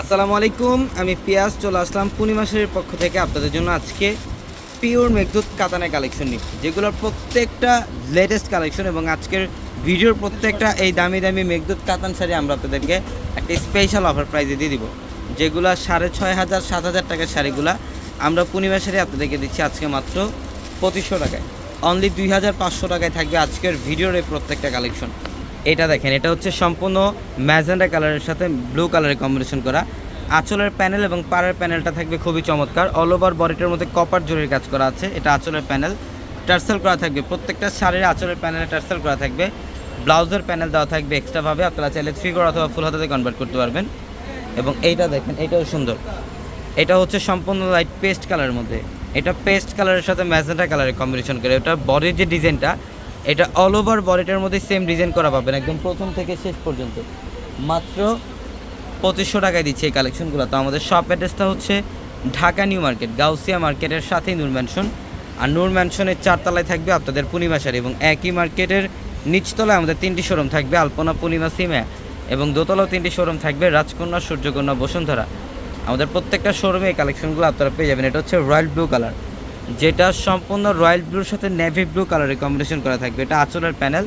আসসালামু আলাইকুম, আমি পিয়াজ, চলে আসলাম পূর্ণিমাসের পক্ষ থেকে আপনাদের জন্য আজকে পিওর মেঘদূত কাতানের কালেকশন নিই যেগুলোর প্রত্যেকটা লেটেস্ট কালেকশন এবং আজকের ভিডিওর প্রত্যেকটা এই দামি দামি মেঘদূত কাতান শাড়ি আমরা আপনাদেরকে একটা স্পেশাল অফার প্রাইজে দিয়ে দিব। যেগুলো সাড়ে ছয় হাজার, সাত হাজার টাকার শাড়িগুলো আমরা পূর্ণিমা শাড়ি আপনাদেরকে দিচ্ছি আজকে মাত্র পঁচিশশো টাকায়। অনলি দুই হাজার পাঁচশো টাকায় থাকবে আজকের ভিডিওর এই প্রত্যেকটা কালেকশন। এটা দেখেন, এটা হচ্ছে সম্পূর্ণ ম্যাজেন্ডা কালারের সাথে ব্লু কালারের কম্বিনেশন করা। আঁচলের প্যানেল এবং পাড়ের প্যানেলটা থাকবে খুবই চমৎকার। অল ওভার বডিটার মধ্যে কপার জরির কাজ করা আছে, এটা আঁচলের প্যানেল টার্সেল করা থাকবে, প্রত্যেকটা শাড়ির আঁচলের প্যানেলে টার্সেল করা থাকবে। ব্লাউজের প্যানেল দেওয়া থাকবে এক্সট্রাভাবে আপনারা চাইলে থ্রি করা অথবা ফুল হাতাতে কনভার্ট করতে পারবেন। এবং এইটা দেখেন, এটাও সুন্দর। এটা হচ্ছে সম্পূর্ণ লাইট পেস্ট কালারের মধ্যে। এটা পেস্ট কালারের সাথে ম্যাজেন্টা কালারের কম্বিনেশন করে, এটা বডির যে ডিজাইনটা এটা অল ওভার বডিটার মধ্যে সেম ডিজাইন করা পাবেন, একদম প্রথম থেকে শেষ পর্যন্ত। মাত্র পঁচিশশো টাকায় দিচ্ছে এই কালেকশনগুলো তো আমাদের শপ অ্যাড্রেসটা হচ্ছে ঢাকা নিউ মার্কেট, গাউসিয়া মার্কেটের সাথেই নূর ম্যানশন আর নূর ম্যানশনের চারতলায় থাকবে আপনাদের পূর্ণিমা শাড়ি এবং একই মার্কেটের নিচতলায় আমাদের তিনটি শোরুম থাকবে আলপনা, পূর্ণিমা, সিমে। এবং দোতলাও তিনটি শোরুম থাকবে রাজকন্যা, সূর্যকন্যা, বসুন্ধরা। আমাদের প্রত্যেকটা শোরুমে এই কালেকশনগুলো আপনারা পেয়ে যাবেন। এটা হচ্ছে রয়্যাল ব্লু কালার যেটা সম্পূর্ণ রয়্যাল ব্লুর সাথে নেভি ব্লু কালারের কম্বিনেশন করা থাকবে। এটা আঁচলের প্যানেল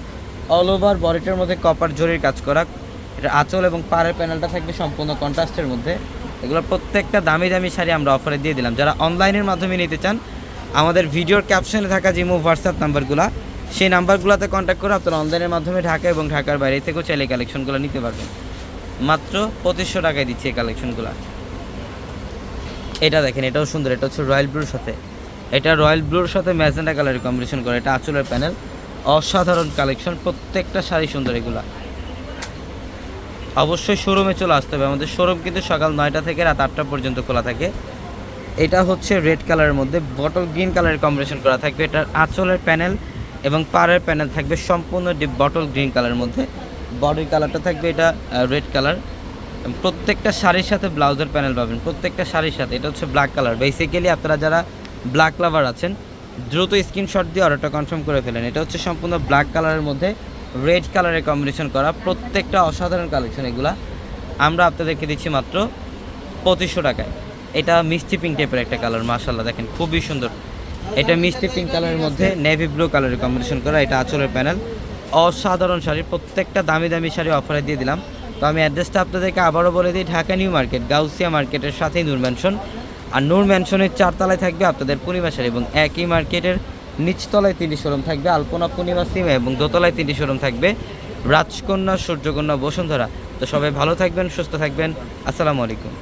অল ওভার বডিটার মধ্যে কপার জরির কাজ করা। এটা আঁচল এবং পাড়ের প্যানেলটা থাকবে সম্পূর্ণ কন্ট্রাস্টের মধ্যে। এগুলো প্রত্যেকটা দামি দামি শাড়ি আমরা অফারে দিয়ে দিলাম। যারা অনলাইনের মাধ্যমে নিতে চান, আমাদের ভিডিওর ক্যাপশনে থাকা যে মুভ হোয়াটসঅ্যাপ নাম্বারগুলো সেই নাম্বারগুলোতে কন্ট্যাক্ট করে আপনারা অনলাইনের মাধ্যমে ঢাকা এবং ঢাকার বাইরে থেকেও চাইলে কালেকশনগুলো নিতে পারবেন। মাত্র পঁচিশশো টাকায় দিচ্ছে এই কালেকশনগুলো এটা দেখেন, এটাও সুন্দর, এটা হচ্ছে রয়্যাল ব্লুর সাথে। এটা রয়্যাল ব্লুর সাথে ম্যাজেন্ডা কালারের কম্বিনেশন করে। এটা আঁচলের প্যানেল। অসাধারণ কালেকশন। প্রত্যেকটা শাড়ি সুন্দর এগুলা। অবশ্যই শোরুমে চলে আসতে হবে। আমাদের শোরুম কিন্তু সকাল নয়টা থেকে রাত আটটা পর্যন্ত খোলা থাকে। এটা হচ্ছে রেড কালারের মধ্যে। বটল গ্রিন কালারের কম্বিনেশন করা থাকবে। এটার আঁচলের প্যানেল এবং পাড়ের প্যানেল থাকবে সম্পূর্ণ ডিপ বটল গ্রিন কালারের মধ্যে। বডির কালারটা থাকবে এটা রেড কালার। প্রত্যেকটা শাড়ির সাথে ব্লাউজের প্যানেল পাবেন। প্রত্যেকটা শাড়ির সাথে। এটা হচ্ছে ব্ল্যাক কালার। বেসিক্যালি আপনারা যারা ব্ল্যাক লাভার আছেন, দ্রুত স্ক্রিনশট দিয়ে অর্ডারটা কনফার্ম করে ফেলেন। এটা হচ্ছে সম্পূর্ণ ব্ল্যাক কালারের মধ্যে রেড কালারের কম্বিনেশন করা প্রত্যেকটা অসাধারণ কালেকশন এগুলা। আমরা আপনাদেরকে দিচ্ছি মাত্র পঁচিশশো টাকায়। এটা মিষ্টি পিঙ্ক টাইপের একটা কালার মাশাল্লাহ দেখেন, খুবই সুন্দর। এটা মিষ্টি পিঙ্ক কালারের মধ্যে নেভি ব্লু কালারের কম্বিনেশন করা, এটা আঁচলের প্যানেল অসাধারণ শাড়ি, প্রত্যেকটা দামি দামি শাড়ি অফারে দিয়ে দিলাম। তো আমি অ্যাড্রেসটা আপনাদেরকে আবারও বলে দিই, ঢাকা নিউ মার্কেট, গাউসিয়া মার্কেটের সাথেই নূর আর নূর ম্যানশনের চারতলায় থাকবে আপনাদের শাড়ি এবং একই মার্কেটের নিচতলায় তিনটি শোরুম থাকবে, আলপনা পূর্ণিমা সিমে এবং দোতলায় তিনটি শোরুম থাকবে, রাজকন্যা, সূর্যকন্যা, বসুন্ধরা। তো সবাই ভালো থাকবেন, সুস্থ থাকবেন। আসসালামু আলাইকুম।